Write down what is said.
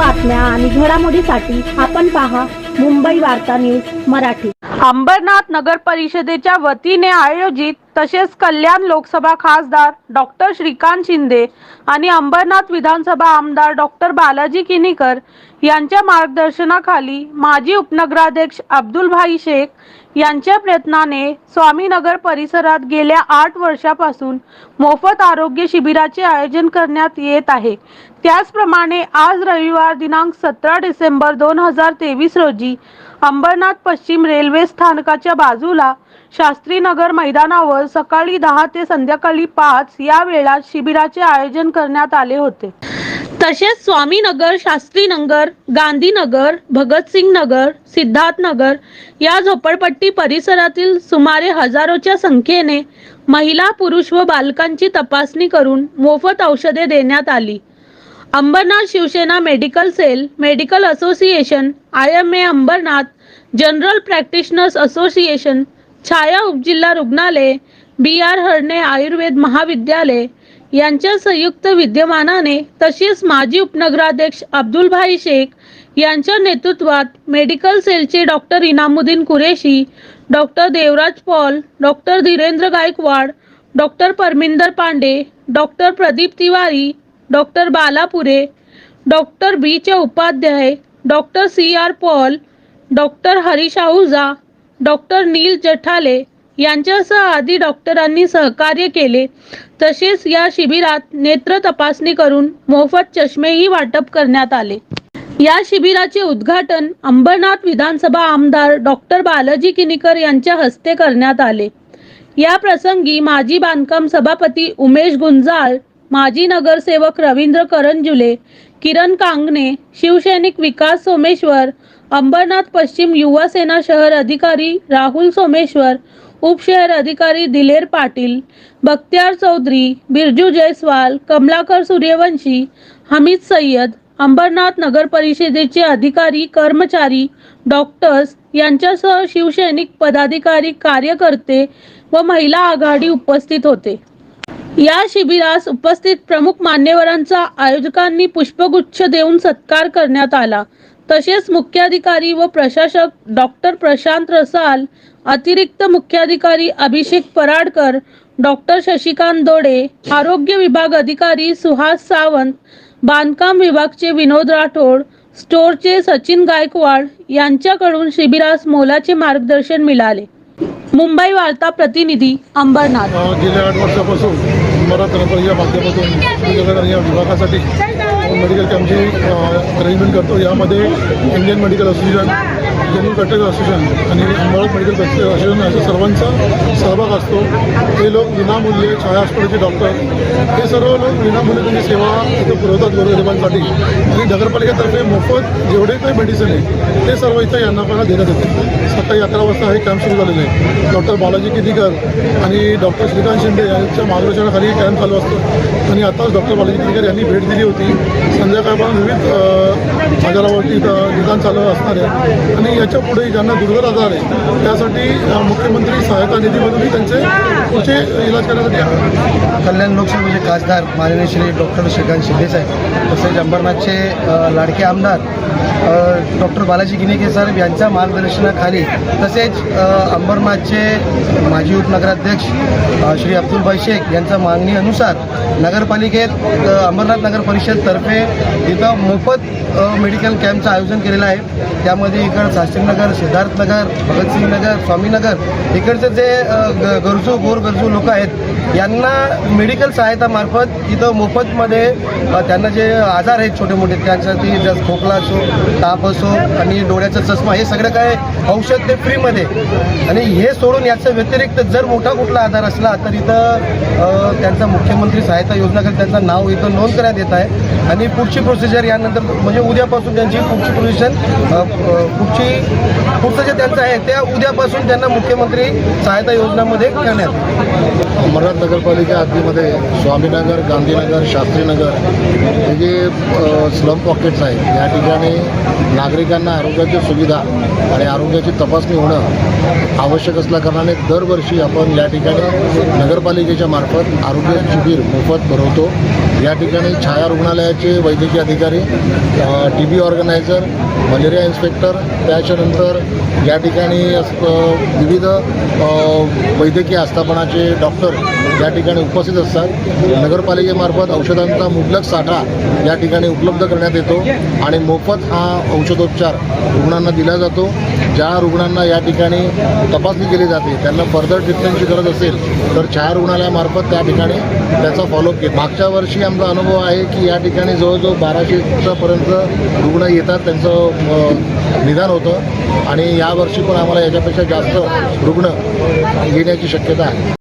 बातम्या आणि घडामोडीसाठी आपण पहा मुंबई वार्ता न्यूज मराठी. अंबरनाथ नगर परिषदेच्या वतीने आयोजित तसेच कल्याण लोकसभा खासदार डॉक्टर श्रीकांत शिंदे आणि अंबरनाथ विधानसभा आमदार डॉक्टर बालाजी किनीकर यांच्या मार्गदर्शनाखाली माजी उपनगराध्यक्ष अब्दुलभाई शेख यांच्या प्रयत्नाने स्वामीनगर परिसरात गेल्या आठ वर्षापासून मोफत आरोग्य शिबिराचे आयोजन करण्यात येत आहे. त्याचप्रमाणे आज रविवार दिनांक सतरा डिसेंबर दोन हजार तेवीस रोजी अंबरनाथ पश्चिम रेल्वे स्थानकाच्या बाजूला शास्त्रीनगर मैदानावर सकाळी दहा ते संध्याकाळी पाच या वेळात शिबिराचे आयोजन करण्यात आले होते. तसेच स्वामीनगर शास्त्रीनगर गांधीनगर भगतसिंग नगर सिद्धार्थनगर या झोपडपट्टी परिसरातील सुमारे हजारोच्या संख्येने महिला पुरुष व बालकांची तपासणी करून मोफत औषधे देण्यात आली. Ambernath Shivsena medical cell medical association I M A Ambernath general practitioners association Chhaya उपजिल्हा रुग्णालय बी आर हरणे आयुर्वेद महाविद्यालय यांच्या संयुक्त विद्यमानाने तसेच माजी उपनगराध्यक्ष अब्दुलभाई शेख यांच्या नेतृत्वात मेडिकल सेलचे doctor Inamuddin Qureshi doctor Devraj Paul doctor Dhirendra Gaikwad doctor Parminder Pandey doctor Pradeep Tiwari doctor Balapure doctor B चे Upadhyay doctor C R Paul doctor Harish Ahuja doctor Neel Jathale यांच्यासह आदी डॉक्टरांनी सहकार्य केले. तसेच या शिबिरात नेत्र तपासणी करून मोफत चष्मेही वाटप करण्यात आले. या शिबिराचे उद्घाटन अंबरनाथ विधानसभा आमदार डॉक्टर बालाजी किनीकर यांच्या हस्ते करण्यात आले. या प्रसंगी माजी बांधकाम सभापती उमेश गुंजाळ माजी नगरसेवक रवींद्र करंजुले किरण कांगणे शिवसैनिक विकास सोमेश्वर अंबरनाथ पश्चिम युवा सेना शहर अधिकारी राहुल सोमेश्वर उपशहर अधिकारी दिलेर पाटील बख्तियार चौधरी बिरजू जयस्वाल कमलाकर सूर्यवंशी हमीद सय्यद अंबरनाथ नगर परिषदेचे अधिकारी कर्मचारी डॉक्टर्स यांच्यासह शिवसैनिक पदाधिकारी कार्यकर्ते व महिला आघाडी उपस्थित होते. या शिबिरास उपस्थित प्रमुख मान्यवरांचा आयोजकांनी पुष्पगुच्छ देऊन सत्कार करण्यात आला. तसेच मुख्याधिकारी व प्रशासक डॉक्टर प्रशांत रसाल अतिरिक्त मुख्याधिकारी अभिषेक पराडकर डॉक्टर शशिकांत दोडे आरोग्य विभाग अधिकारी सुहास सावंत बांधकाम विभागचे विनोद राठोड स्टोरचे सचिन गायकवाड यांच्याकडून शिबिरास मोलाचे मार्गदर्शन मिळाले. मुंबई वार्ता प्रतिनिधी अंबरनाथ. गेल्या आठ वर्षापासून मराठ या माध्यमातून वेगवेगळ्या या विभागासाठी मेडिकल कॅम्पची अरेंजमेंट करतो. यामध्ये इंडियन मेडिकल असोसिएशन जनरल कटक असोसिएशन आणि अंबाळक मेडिकल असोसिएशन अशा सर्वांचा सहभाग असतो. हे लोक विनामूल्य छाया हॉस्पिटलचे डॉक्टर हे सर्व लोक विनामूल्य त्यांची सेवा इथं पुरवतात गोरगरिबांसाठी आणि नगरपालिकेतर्फे मोफत जेवढे काही मेडिसिन आहे ते सर्व इथं यांना पण देण्यात येते. सकाळी अकरा वाजता हे कॅम्प सुरू झालेलं आहे. डॉक्टर बालाजी किदीकर आणि डॉक्टर श्रीकांत शिंदे यांच्या मार्गदर्शनाखाली कॅम्प चालू असतो. आणि आताच डॉक्टर बालाजी किदीकर यांनी भेट दिली होती. संध्याकाळपर्यंत विविध आजारावरती इथं निदान चालू असणार आहे. आणि याच्यापुढे ज्यांना दुर्धर आजार आहे त्यासाठी मुख्यमंत्री सहायता निधीमधूनही त्यांचे पुढचे इलाज करण्यासाठी कल्याण लोकसभेचे खासदार माननीय श्री डॉक्टर श्रीकांत शिंदेसाहेब तसेच अंबरनाथचे लाडके आमदार डॉक्टर बालाजी गिनेके साहेब यांच्या मार्गदर्शनाखाली तसेच अंबरनाथचे माजी उपनगराध्यक्ष श्री अब्दुलभाई शेख यांच्या मागणीनुसार नगरपालिकेत अंबरनाथ नगर परिषदतर्फे इथं मोफत मेडिकल कॅम्पचं आयोजन केलेलं आहे. त्यामध्ये इकडं नगर सिद्धार्थ नगर भगतसिंग नगर स्वामीनगर इकडचे जे ग- गरजू गोरगरजू लोक आहेत यांना मेडिकल सहायतामार्फत इथं मोफतमध्ये त्यांना जे आजार आहेत छोटे मोठे त्यांच्यासाठी जसं खोकला असो ताप असो आणि डोळ्याचा चष्मा हे सगळं काय औषध ते फ्रीमध्ये. आणि हे सोडून याच्या व्यतिरिक्त जर मोठा कुठला आजार असला तर इथं त्यांचा मुख्यमंत्री सहायता योजनाकडे त्यांचं नाव इथं नोंद करण्यात येत आहे. आणि पुढची प्रोसिजर यानंतर म्हणजे उद्यापासून त्यांची पुढची प्रोसिजन पुढची पुढचं जे त्यांचं आहे त्या उद्यापासून त्यांना मुख्यमंत्री सहायता योजनामध्ये करण्यात अंबरनाथ नगरपालिका हद्दीमध्ये स्वामीनगर गांधीनगर शास्त्रीनगर हे जे स्लम पॉकेट्स आहेत या ठिकाणी नागरिकांना आरोग्याची सुविधा आणि आरोग्याची तपासणी होणं आवश्यक असल्याकारणाने दरवर्षी आपण या ठिकाणी नगरपालिकेच्या मार्फत आरोग्य शिबिर मोफत भरवतो. या ठिकाणी छाया रुग्णालयाचे वैद्यकीय अधिकारी T B organiser malaria inspector त्याच्यानंतर या ठिकाणी विविध वैद्यकीय आस्थापनाचे डॉक्टर या ठिकाणी उपस्थित असतात. नगरपालिकेमार्फत औषधांचा मुबलक साठा या ठिकाणी उपलब्ध करण्यात येतो आणि मोफत हा औषधोपचार रुग्णांना दिला जातो. ज्या रुग्णांना या ठिकाणी तपासणी केली जाते त्यांना फर्दर ट्रीटमेंटची गरज असेल तर छाया रुग्णालयामार्फत त्या ठिकाणी त्याचा फॉलोअप घेत मागच्या वर्षी आमचा अनुभव आहे की या ठिकाणी जवळजवळ बाराशेच्यापर्यंत रुग्ण येतात त्यांचं निदान होतं. आणि यावर्षी पण आम्हाला याच्यापेक्षा जास्त रुग्ण येण्याची शक्यता आहे.